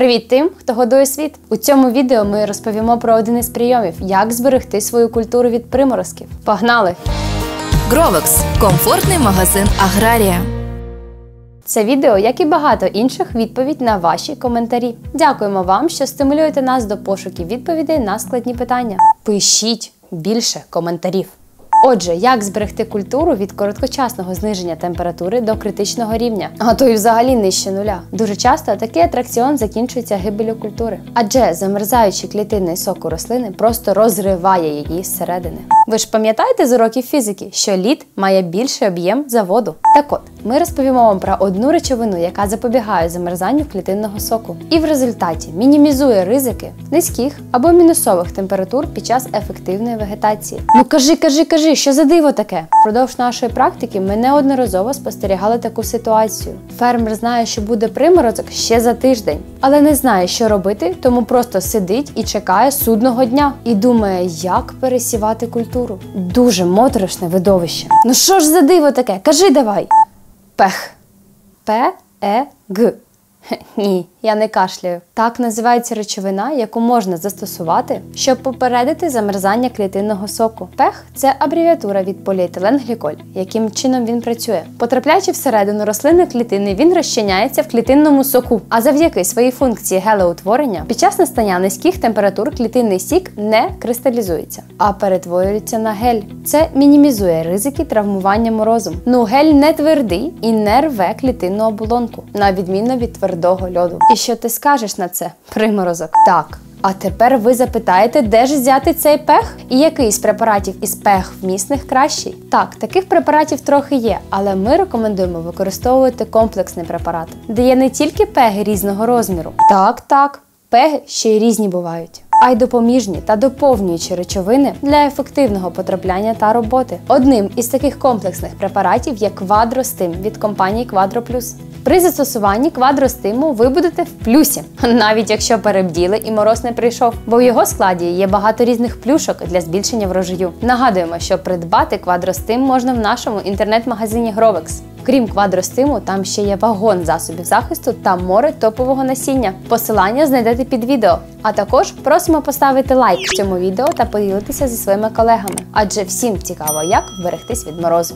Привіт тим, хто годує світ! У цьому відео ми розповімо про один із прийомів, як зберегти свою культуру від приморозків. Погнали! Гровекс комфортний магазин Аграрія. Це відео, як і багато інших, відповідь на ваші коментарі. Дякуємо вам, що стимулюєте нас до пошуків відповідей на складні питання. Пишіть більше коментарів. Отже, як зберегти культуру від короткочасного зниження температури до критичного рівня, а то й взагалі нижче нуля. Дуже часто такий атракціон закінчується гибелю культури, адже замерзаючи клітинний сок у рослини просто розриває її зсередини. Ви ж пам'ятаєте з уроків фізики, що лід має більший об'єм за воду? Так от, ми розповімо вам про одну речовину, яка запобігає замерзанню клітинного соку, і в результаті мінімізує ризики низьких або мінусових температур під час ефективної вегетації. Ну кажи, кажи, кажи, що за диво таке? Впродовж нашої практики ми неодноразово спостерігали таку ситуацію. Фермер знає, що буде приморозок ще за тиждень, але не знає, що робити, тому просто сидить і чекає судного дня і думає, як пересівати культуру. Дуже моторошне видовище. Ну що ж за диво таке? Кажи давай. Пех. П-Е-Г. Ні, я не кашляю. Так називається речовина, яку можна застосувати, щоб попередити замерзання клітинного соку. Пех це абревіатура від поліетиленгліколь, яким чином він працює. Потрапляючи всередину рослини клітини, він розчиняється в клітинному соку. А завдяки своїй функції гелеутворення під час настання низьких температур клітинний сік не кристалізується, а перетворюється на гель. Це мінімізує ризики травмування морозом. Ну гель не твердий і не рве клітинну оболонку, на відміну від твердого льоду. І що ти скажеш на це? Приморозок. Так. А тепер ви запитаєте, де ж взяти цей пех і який з препаратів із пех вмісних кращий? Так, таких препаратів трохи є, але ми рекомендуємо використовувати комплексний препарат, де є не тільки пеги різного розміру. Так, так, пеги ще й різні бувають. А й допоміжні та доповнюючі речовини для ефективного потрапляння та роботи. Одним із таких комплексних препаратів є квадростим від компанії Quadro При застосуванні квадростиму ви будете в плюсі, навіть якщо перебділи і мороз не прийшов, бо в його складі є багато різних плюшок для збільшення врожаю. Нагадуємо, що придбати квадростим можна в нашому інтернет-магазині Grovex. Крім квадростиму, там ще є вагон засобів захисту та море топового насіння. Посилання знайдете під відео. А також просимо поставити лайк цьому відео та поділитися зі своїми колегами, адже всім цікаво, як вберегтись від морозу.